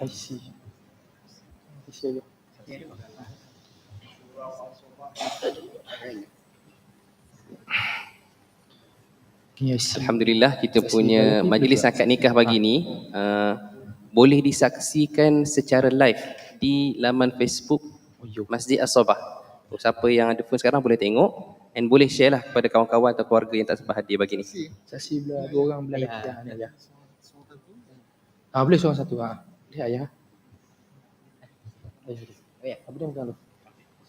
IC. IC aja. Okay, IC. Alhamdulillah kita punya majlis akad nikah pagi ni uh, boleh disaksikan secara live di laman Facebook Oh. Masjid As-Sabah. So, siapa yang ada phone sekarang boleh tengok and boleh share lah kepada kawan-kawan atau keluarga yang tak sempat hadir pagi ni. Saksi belah dua orang belah lelaki ya. Ah boleh seorang satu ah. Boleh ayah. Ayah. Ya. Apa dia bukan tu?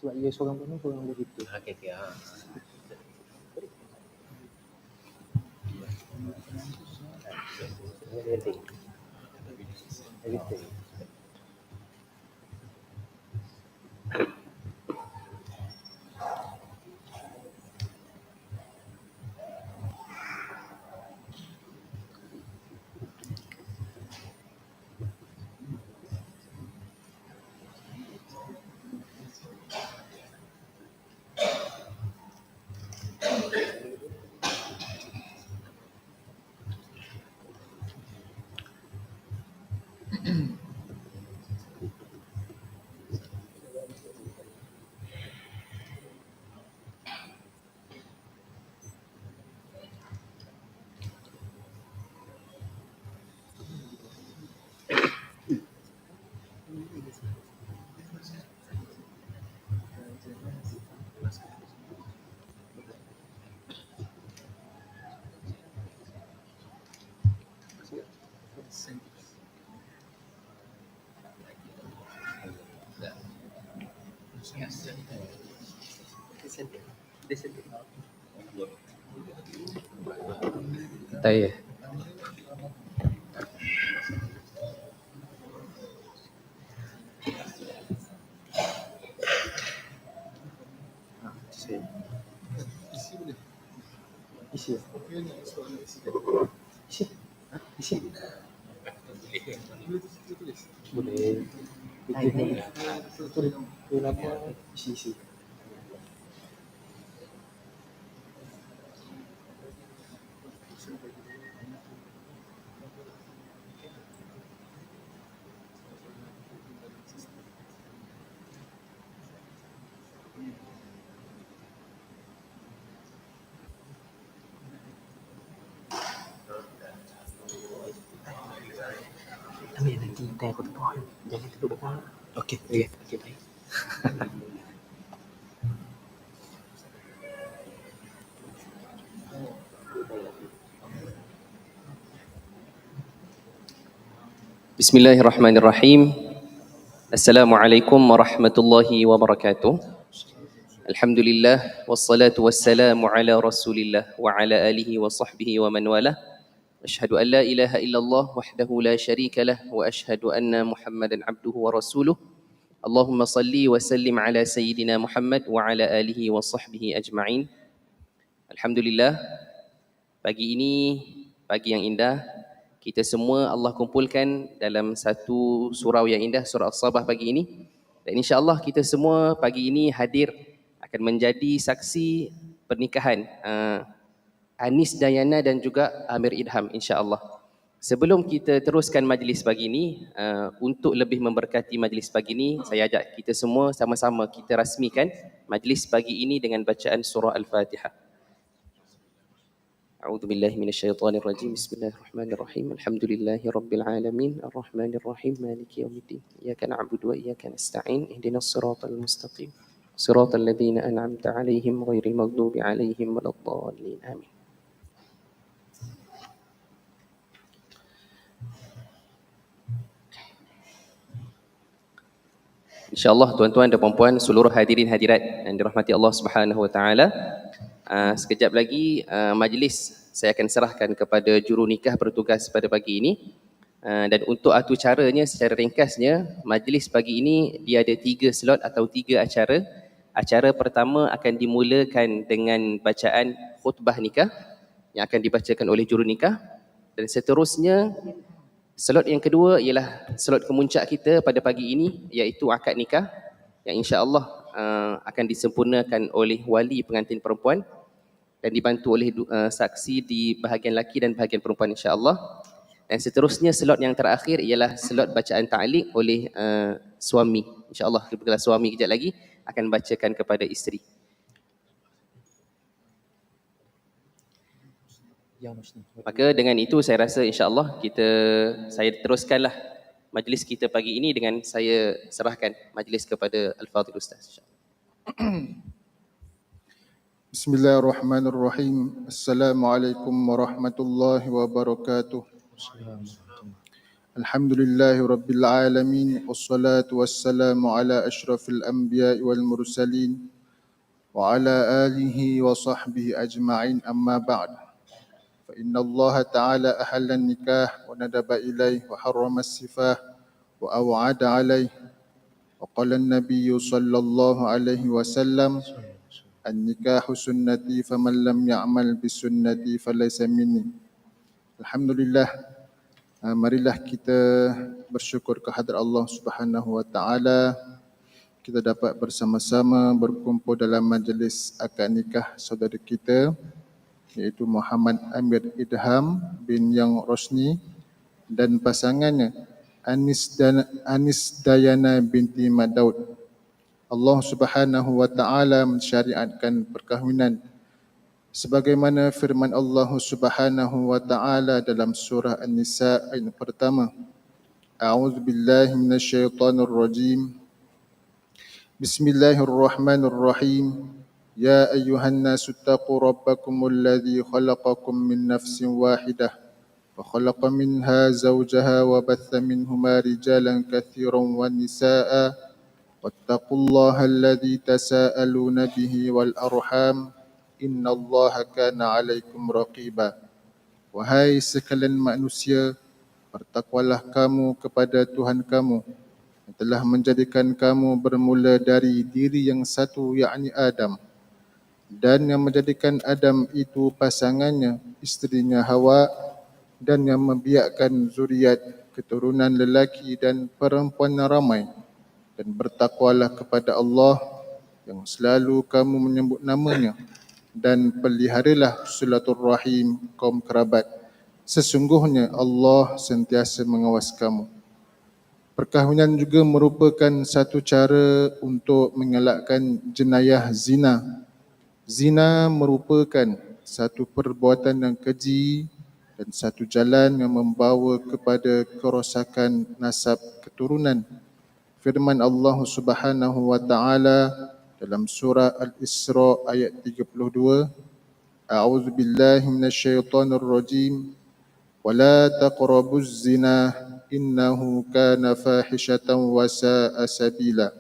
Sebab dia seorang pun seorang boleh gitu. Okey okey. Ha. Everything. Everything. Tak ya. Isi. Isi. Ha? Isi. Boleh. Boleh. Boleh. Boleh apa? Isi isi. Ambil nanti teh aku tu pohon. Jangan duduk pohon. Okey. Okey. Okey baik. Bismillahirrahmanirrahim. Assalamualaikum warahmatullahi wabarakatuh. Alhamdulillah wassalatu wassalamu ala Rasulillah wa ala alihi wa sahbihi wa man walah. Ashhadu an la ilaha illallah wahdahu la syarika lah wa ashhadu anna Muhammadan abduhu wa rasuluh. Allahumma salli wa sallim ala sayyidina Muhammad wa ala alihi wa sahbihi ajma'in. Alhamdulillah pagi ini pagi yang indah kita semua Allah kumpulkan dalam satu surau yang indah surah As-Sabah pagi ini dan insya-Allah kita semua pagi ini hadir akan menjadi saksi pernikahan uh, Anis Dayana dan juga Amir Idham insya-Allah. Sebelum kita teruskan majlis pagi ini uh, untuk lebih memberkati majlis pagi ini saya ajak kita semua sama-sama kita rasmikan majlis pagi ini dengan bacaan surah Al-Fatihah. أعوذ بالله من الشيطان الرجيم. بسم الله الرحمن الرحيم. الحمد لله رب العالمين. الرحمن الرحيم. مالك يوم الدين. إياك نعبد وإياك نستعين. اهدنا الصراط المستقيم. صراط الذين أنعمت عليهم غير المغضوب عليهم ولا الضالين. آمين. InsyaAllah tuan-tuan dan puan-puan seluruh hadirin hadirat yang dirahmati Allah Subhanahu Wa Taala. Uh, sekejap lagi uh, majlis saya akan serahkan kepada juru nikah bertugas pada pagi ini. Uh, dan untuk atur caranya secara ringkasnya, majlis pagi ini dia ada tiga slot atau tiga acara. Acara pertama akan dimulakan dengan bacaan khutbah nikah yang akan dibacakan oleh juru nikah. Dan seterusnya, slot yang kedua ialah slot kemuncak kita pada pagi ini iaitu akad nikah yang insya-Allah uh, akan disempurnakan oleh wali pengantin perempuan dan dibantu oleh uh, saksi di bahagian laki dan bahagian perempuan insya-Allah. Dan seterusnya slot yang terakhir ialah slot bacaan ta'liq oleh uh, suami. InsyaAllah kebetulan suami kejap lagi akan bacakan kepada isteri. Rosni. Maka dengan itu saya rasa insyaAllah kita saya teruskanlah majlis kita pagi ini dengan saya serahkan majlis kepada Al-Fadhil Ustaz. بسم الله الرحمن الرحيم. السلام عليكم ورحمة الله وبركاته. الحمد لله رب العالمين والصلاة والسلام على أشرف الأنبياء والمرسلين وعلى آله وصحبه أجمعين. أما بعد فإن الله تعالى أحل النكاح وندب إليه وحرم السفاه وأوعد عليه وقال النبي صلى الله عليه وسلم النكاح سنتي فمن لم يعمل بسنتي فليس مني Alhamdulillah uh, marilah kita bersyukur kehadrat Allah Subhanahu wa taala kita dapat bersama-sama berkumpul dalam majlis akad nikah saudara kita iaitu Muhammad Amir Idham bin Yang Rosni dan pasangannya Anis dan Anis Dayana binti Madaud Allah Subhanahu wa taala mensyariatkan perkahwinan sebagaimana firman Allah Subhanahu wa taala dalam surah An-Nisa ayat pertama A'udzu billahi minasyaitonir rajim Bismillahirrahmanirrahim Ya ayyuhan nasu taqu rabbakumul ladzi khalaqakum min nafsin wahidah وخلق منها زوجها وبث منهما رجالا كثيرا ونساء واتقوا الله الذي تساءلون به والأرحام إن الله كان عليكم رقيبا Wahai sekalian manusia, bertakwalah kamu kepada Tuhan kamu yang telah menjadikan kamu bermula dari diri yang satu yakni Adam dan yang menjadikan Adam itu pasangannya, isterinya Hawa dan yang membiakkan zuriat keturunan lelaki dan perempuan ramai dan bertakwalah kepada Allah yang selalu kamu menyebut namanya dan peliharalah silaturrahim kaum kerabat. Sesungguhnya Allah sentiasa mengawas kamu. Perkahwinan juga merupakan satu cara untuk mengelakkan jenayah zina. Zina merupakan satu perbuatan yang keji dan satu jalan yang membawa kepada kerosakan nasab keturunan. Firman Allah Subhanahu wa taala dalam surah Al-Isra ayat 32 A'udzu billahi minasyaitonir rajim wala taqrabuz zina innahu kana fahishatan wa sa'a sabila.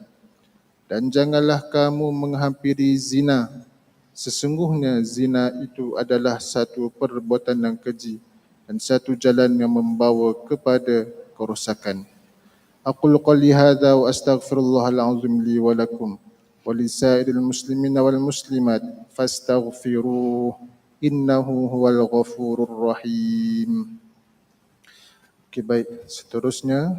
Dan janganlah kamu menghampiri zina. Sesungguhnya zina itu adalah satu perbuatan yang keji dan satu jalan yang membawa kepada kerosakan Aqul qali hadza wa astaghfirullahal azim li wa lakum ولسائر المسلمين والمسلمات فاستغفروه إنه هو الغفور الرحيم Okey baik, seterusnya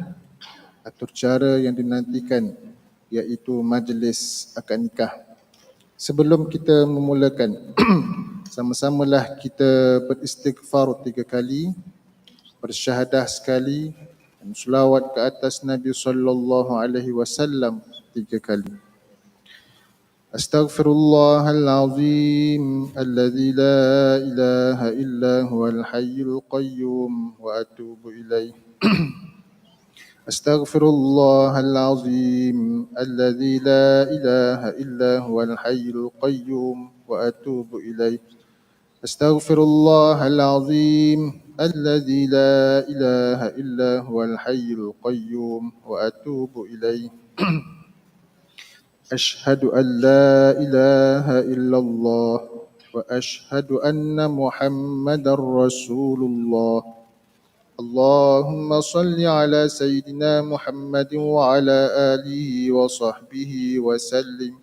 atur cara yang dinantikan iaitu majlis akad nikah. Sebelum kita memulakan, sama-samalah kita beristighfar tiga kali, bersyahadah sekali dan selawat ke atas Nabi sallallahu alaihi wasallam tiga kali. أستغفر الله العظيم الذي لا إله إلا هو الحي القيوم وأتوب إليه أستغفر الله العظيم الذي لا إله إلا هو الحي القيوم وأتوب إليه أستغفر الله العظيم الذي لا إله إلا هو الحي القيوم وأتوب إليه. أشهد أن لا إله إلا الله وأشهد أن محمد رسول الله. اللهم صل على سيدنا محمد وعلى آله وصحبه وسلم.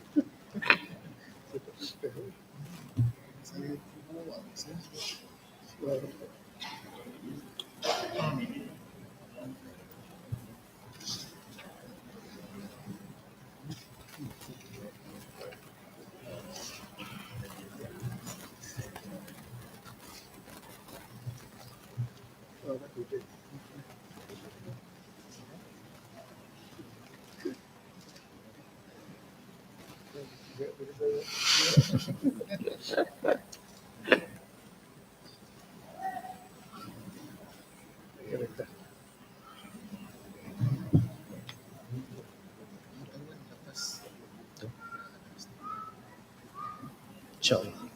嗯 InsyaAllah. Anista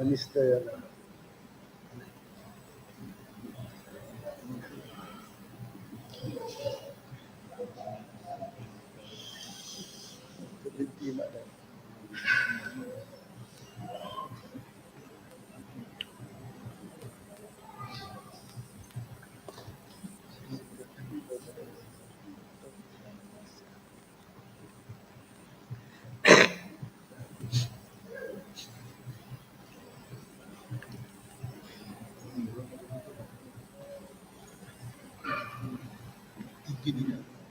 a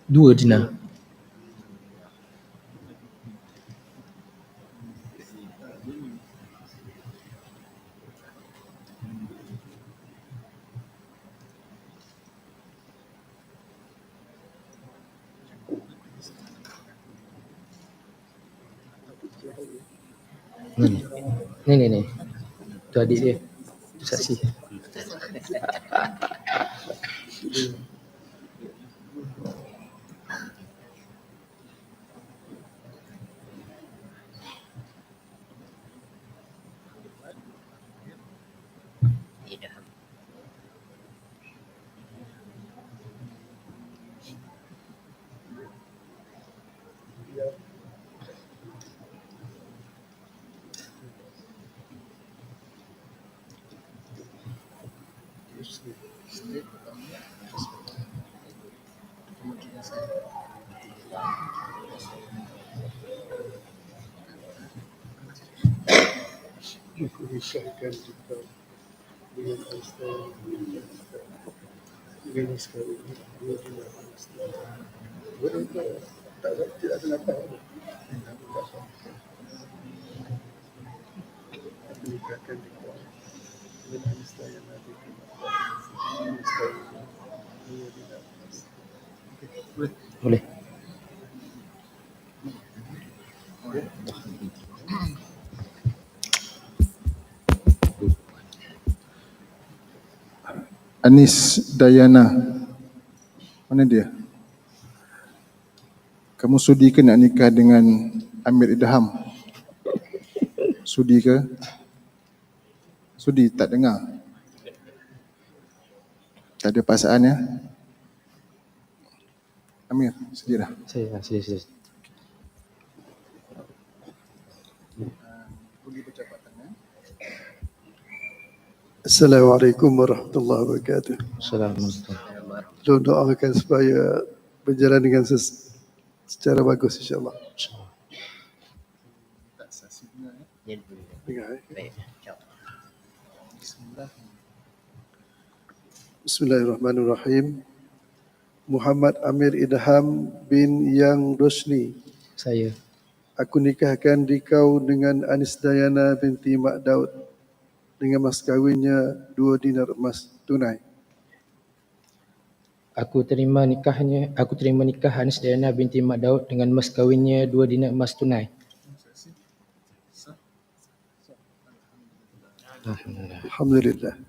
Dua Dina. Ni ni ni. Tu adik dia. Tu saksi. Tidak ada apa. Aku nikahkan kita dengan Anista yang ada di Boleh. Anis Dayana. Mana dia? Kamu sudi ke nak nikah dengan Amir Idham? Sudi ke? Sudi tak dengar? Tak ada perasaan ya? Amir, sedia. Saya sini sini. Pergi bercakap ya. Assalamualaikum warahmatullahi wabarakatuh. Assalamualaikum. Tolong doakan supaya berjalan dengan ses- secara bagus insyaAllah. Ya, Dengar, eh. Baik. Bismillahirrahmanirrahim. Muhammad Amir Idham bin Yang Rosni. Saya. Aku nikahkan dikau dengan Anis Dayana binti Mak Daud dengan mas kahwinnya dua dinar emas tunai. Aku terima nikahnya, aku terima nikah Anis Dayana binti Mak Daud dengan mas kahwinnya dua dinar emas tunai. Alhamdulillah.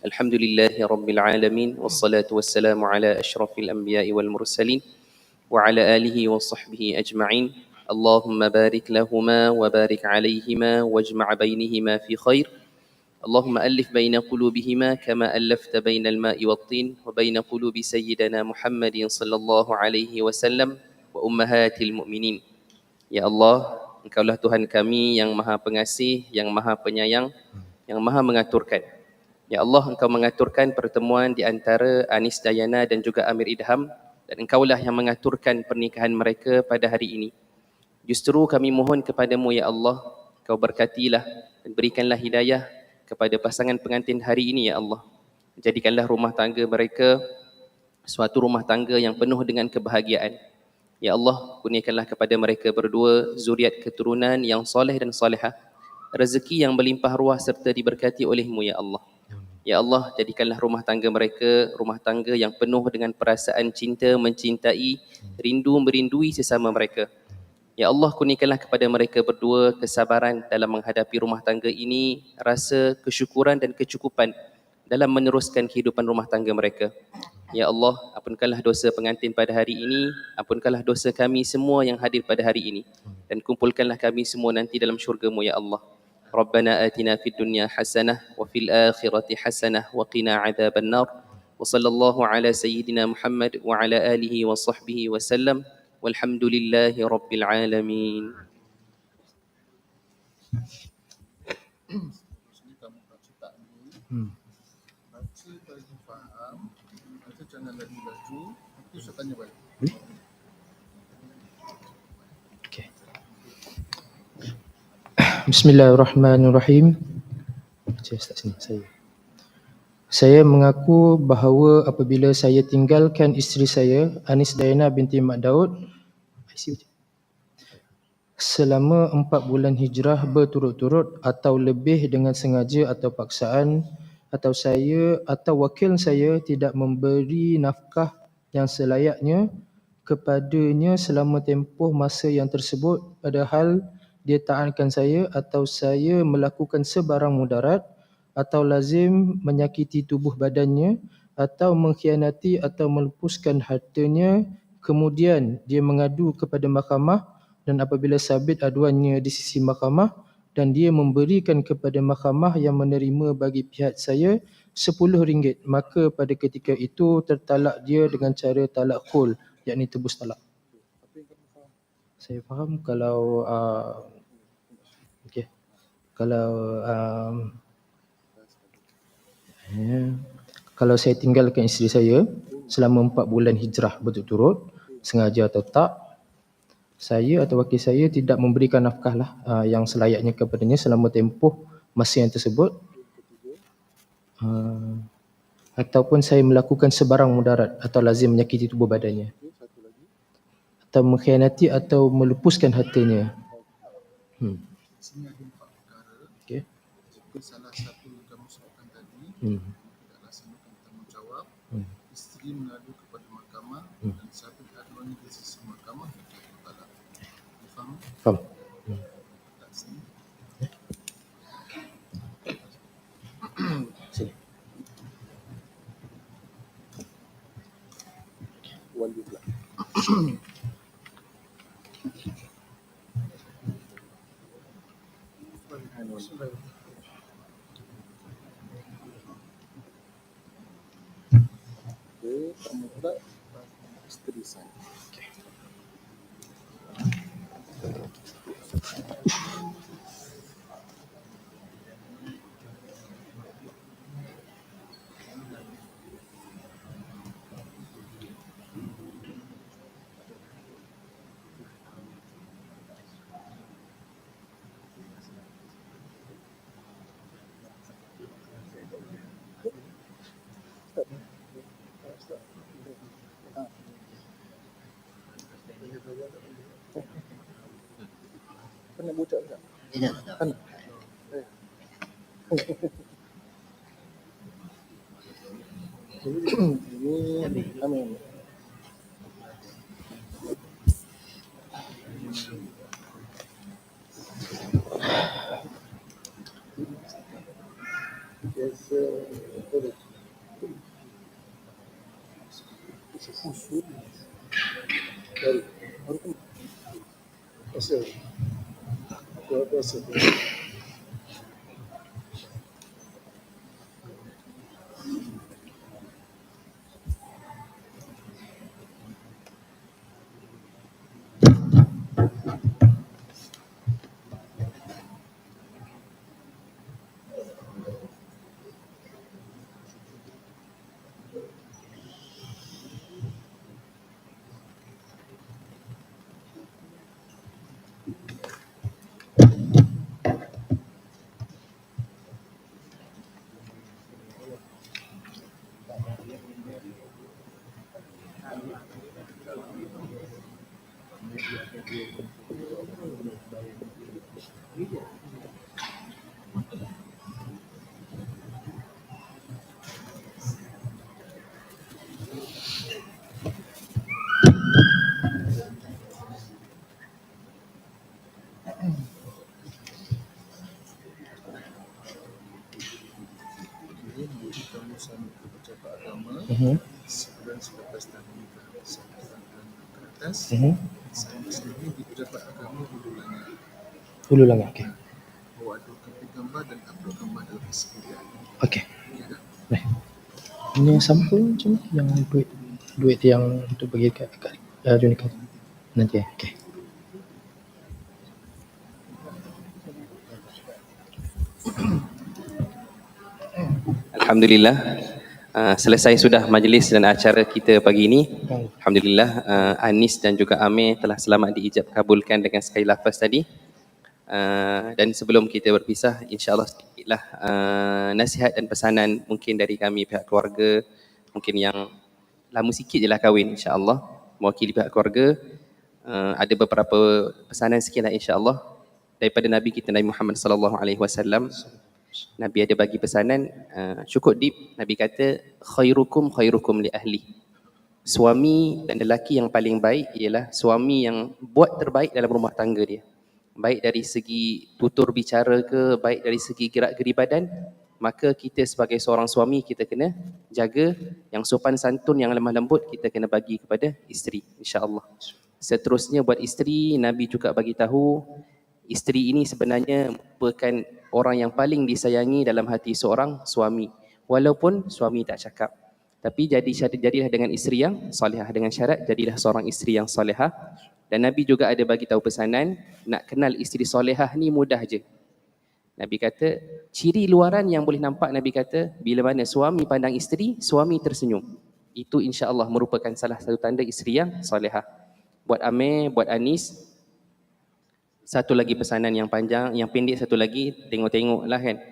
الحمد لله رب العالمين والصلاة والسلام على أشرف الأنبياء والمرسلين وعلى آله وصحبه أجمعين. اللهم بارك لهما وبارك عليهما واجمع بينهما في خير. اللهم ألف بين قلوبهما كما ألفت بين الماء والطين وبين قلوب سيدنا محمد صلى الله عليه وسلم وأمهات المؤمنين. Ya Allah, Engkaulah Tuhan kami yang maha pengasih, yang maha penyayang, yang maha mengaturkan. Ya Allah, Engkau mengaturkan pertemuan di antara Anis Dayana dan juga Amir Idham dan Engkaulah yang mengaturkan pernikahan mereka pada hari ini. Justru kami mohon kepadamu ya Allah, Kau berkatilah dan berikanlah hidayah kepada pasangan pengantin hari ini ya Allah. Jadikanlah rumah tangga mereka suatu rumah tangga yang penuh dengan kebahagiaan. Ya Allah, kurniakanlah kepada mereka berdua zuriat keturunan yang soleh dan solehah, rezeki yang melimpah ruah serta diberkati olehmu ya Allah. Ya Allah, jadikanlah rumah tangga mereka rumah tangga yang penuh dengan perasaan cinta, mencintai, rindu merindui sesama mereka. Ya Allah, kurniakanlah kepada mereka berdua kesabaran dalam menghadapi rumah tangga ini, rasa kesyukuran dan kecukupan dalam meneruskan kehidupan rumah tangga mereka. Ya Allah, ampunkanlah dosa pengantin pada hari ini, ampunkanlah dosa kami semua yang hadir pada hari ini dan kumpulkanlah kami semua nanti dalam syurga-Mu ya Allah. ربنا آتنا في الدنيا حسنة وفي الآخرة حسنة وقنا عذاب النار. وصلى الله على سيدنا محمد وعلى آله وصحبه وسلم. والحمد لله رب العالمين. Hmm. Bismillahirrahmanirrahim. Saya start sini saya. Saya mengaku bahawa apabila saya tinggalkan isteri saya Anis Dayana binti Mak Daud selama empat bulan hijrah berturut-turut atau lebih dengan sengaja atau paksaan atau saya atau wakil saya tidak memberi nafkah yang selayaknya kepadanya selama tempoh masa yang tersebut padahal dia taankan saya atau saya melakukan sebarang mudarat atau lazim menyakiti tubuh badannya atau mengkhianati atau melepuskan hartanya. Kemudian dia mengadu kepada mahkamah dan apabila sabit aduannya di sisi mahkamah dan dia memberikan kepada mahkamah yang menerima bagi pihak saya RM10 maka pada ketika itu tertalak dia dengan cara talak khul yakni tebus talak saya faham kalau uh, okey. Kalau um, ya, kalau saya tinggalkan isteri saya selama empat bulan hijrah berturut-turut sengaja atau tak saya atau wakil saya tidak memberikan nafkah lah uh, yang selayaknya kepadanya selama tempoh masa yang tersebut. Uh, ataupun saya melakukan sebarang mudarat atau lazim menyakiti tubuh badannya atau mengkhianati atau melepuskan hartanya. Hmm. Sini ada empat perkara. Okay. Jika salah satu kamu sebutkan tadi, Hmm. tidak laksanakan tanggungjawab, Hmm. isteri mengadu kepada mahkamah Hmm. dan sabit aduan di sisi mahkamah talak. Difaham? Faham? Tak sini. Sini. kamu pula isteri saya. Pernah budak tak? Amin. Yes, uh, apa agama Hulu langit. Okey. bawa dua kopi gambar dan upload gambar dalam persediaan Okey. Baik. Ini yang sampul macam mana? Yang duit duit yang untuk bagi kat kat uh, Junika. Nanti eh. Okey. Alhamdulillah uh, selesai sudah majlis dan acara kita pagi ini. Alhamdulillah uh, Anis dan juga Amir telah selamat diijab kabulkan dengan sekali lafaz tadi. Uh, dan sebelum kita berpisah, insyaAllah sedikitlah uh, nasihat dan pesanan mungkin dari kami pihak keluarga, mungkin yang lama sikit je lah kahwin insyaAllah, mewakili pihak keluarga. Uh, ada beberapa pesanan sikit lah insyaAllah daripada Nabi kita Nabi Muhammad sallallahu alaihi wasallam Nabi ada bagi pesanan uh, cukup deep. Nabi kata khairukum khairukum li ahli. Suami dan lelaki yang paling baik ialah suami yang buat terbaik dalam rumah tangga dia. Baik dari segi tutur bicara ke, baik dari segi gerak-geri badan, maka kita sebagai seorang suami kita kena jaga yang sopan santun, yang lemah lembut kita kena bagi kepada isteri insya-Allah. Seterusnya buat isteri, Nabi juga bagi tahu isteri ini sebenarnya merupakan orang yang paling disayangi dalam hati seorang suami. Walaupun suami tak cakap. Tapi jadi jadilah dengan isteri yang solehah. Dengan syarat jadilah seorang isteri yang solehah. Dan Nabi juga ada bagi tahu pesanan, nak kenal isteri solehah ni mudah je. Nabi kata, ciri luaran yang boleh nampak Nabi kata, bila mana suami pandang isteri, suami tersenyum. Itu insya Allah merupakan salah satu tanda isteri yang solehah. Buat Amir, buat Anis, satu lagi pesanan yang panjang, yang pendek satu lagi, tengok-tengok lah kan.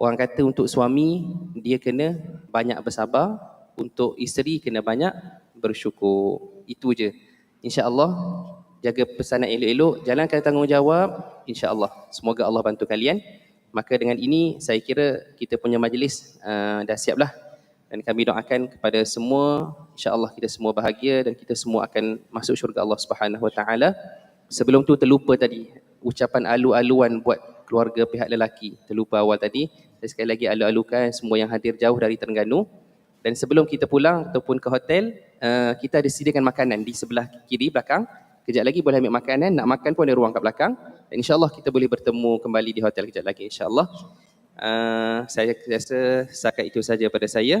Orang kata untuk suami, dia kena banyak bersabar, untuk isteri kena banyak bersyukur. Itu je. InsyaAllah, jaga pesanan elok-elok, jalankan tanggungjawab, insyaAllah. Semoga Allah bantu kalian. Maka dengan ini, saya kira kita punya majlis uh, dah siap lah. Dan kami doakan kepada semua, insyaAllah kita semua bahagia dan kita semua akan masuk syurga Allah Subhanahu Wa Taala. Sebelum tu terlupa tadi ucapan alu-aluan buat keluarga pihak lelaki. Terlupa awal tadi. Saya sekali lagi alu-alukan semua yang hadir jauh dari Terengganu. Dan sebelum kita pulang ataupun ke hotel, uh, kita ada sediakan makanan di sebelah kiri belakang. Kejap lagi boleh ambil makanan, nak makan pun ada ruang kat belakang. Dan insyaAllah kita boleh bertemu kembali di hotel kejap lagi insyaAllah. Uh, saya rasa setakat itu saja pada saya.